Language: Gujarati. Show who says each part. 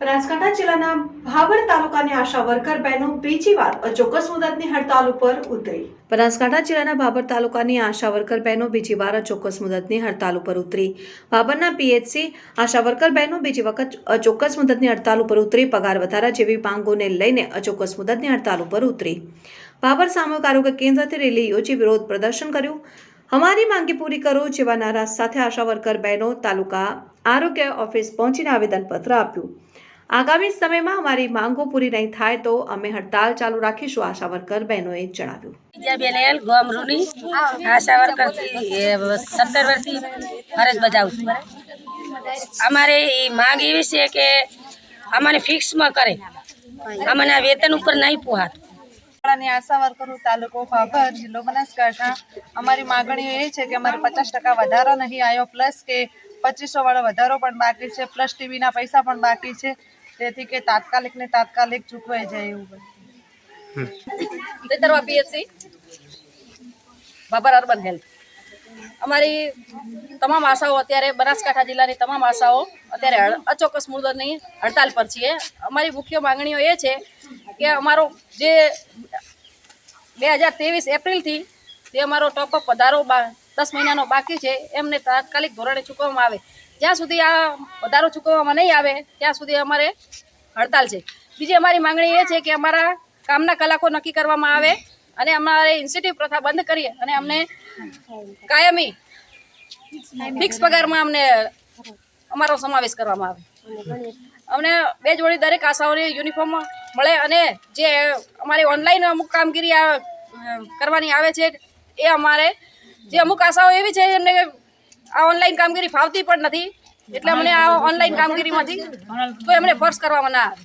Speaker 1: બનાસકાંઠા જિલ્લાના ભાવર તાલુકાની આશા વર્કર બહેનો બીજી વાર અચોક્કસ મુદતની હડતાલ ઉપર ઉતરી. બનાસકાંઠા જિલ્લાના ભાભર તાલુકાની આશા વર્કર બહેનો બીજી વાર અચોક્કસ મુદતની હડતાલ ઉપર ઉતરી. ભાભરના પીએચસી આશા વર્કર બહેનો બીજી વખત અચોક્કસ મુદતની હડતાલ ઉપર ઉતરી. પગાર વધારા જેવી માંગોને લઈને અચોક્કસ મુદતની હડતાલ ઉપર ઉતરી. ભાભર સામૂહિક આરોગ્ય કેન્દ્રથી રેલી યોજી વિરોધ પ્રદર્શન કર્યું. અમારી માંગી પૂરી કરો જેવા નારા સાથે આશા વર્કર બહેનો તાલુકા આરોગ્ય ઓફિસ પહોંચીને આવેદનપત્ર આપ્યું. આગામી સમયમાં અમારી માંગો પૂરી નહીં થાય તો અમે હડતાલ ચાલુ રાખીશું આશા વર્કર બહેનોએ જણાવ્યું.
Speaker 2: બીજા બેન ગોમ રૂની આશા વર્કરથી સત્તર વર્ષથી ફરજ બજાવું છું. અમારે એ માંગ એવી છે કે અમને ફિક્સમાં કરે. અમને આ વેતન ઉપર નહીં પોહાતું.
Speaker 3: શાળાની આશા વર્કરો તાલુકો ભાભર જિલ્લો બનાસકાંઠા. અમારી માગણીઓ એ છે કે અમારે પચાસ ટકા વધારો નહીં આવ્યો પ્લસ કે પચીસો વાળો વધારો પણ બાકી છે પ્લસ ટીવીના પૈસા પણ બાકી છે. તેથી કે તાત્કાલિક ને તાત્કાલિક ચૂકવાઈ જાય એવું બને
Speaker 4: પીએચસી. Babur urban health. અમારી તમામ આશાઓ અત્યારે બનાસકાંઠા જિલ્લાની તમામ આશાઓ અત્યારે અચોક્કસ મુદતની હડતાલ પર છીએ. અમારી મુખ્ય માંગણીઓ એ છે કે અમારો જે બે હજાર ત્રેવીસ એપ્રિલથી જે અમારો ટોપઅપ વધારો દસ મહિનાનો બાકી છે, એમને તાત્કાલિક ધોરણે ચૂકવવામાં આવે. જ્યાં સુધી આ વધારો ચૂકવવામાં નહીં આવે, ત્યાં સુધી અમારે હડતાલ છે. બીજી અમારી માંગણી એ છે કે અમારા કામના કલાકો નક્કી કરવામાં આવે અને અમારે ઇન્સેન્ટિવ પ્રથા બંધ કરી અને અમને કાયમી ફિક્સ પગારમાં અમને અમારો સમાવેશ કરવામાં આવે. અમને બે જોડી દરેક આશાઓની યુનિફોર્મ મળે અને જે અમારી ઓનલાઈન અમુક કામગીરી કરવાની આવે છે, એ અમારે જે અમુક આશાઓ એવી છે એમને આ ઓનલાઈન કામગીરી ફાવતી પણ નથી. એટલે અમને આ ઓનલાઈન કામગીરીમાંથી તો એમને ફર્શ કરવામાં ના આવે.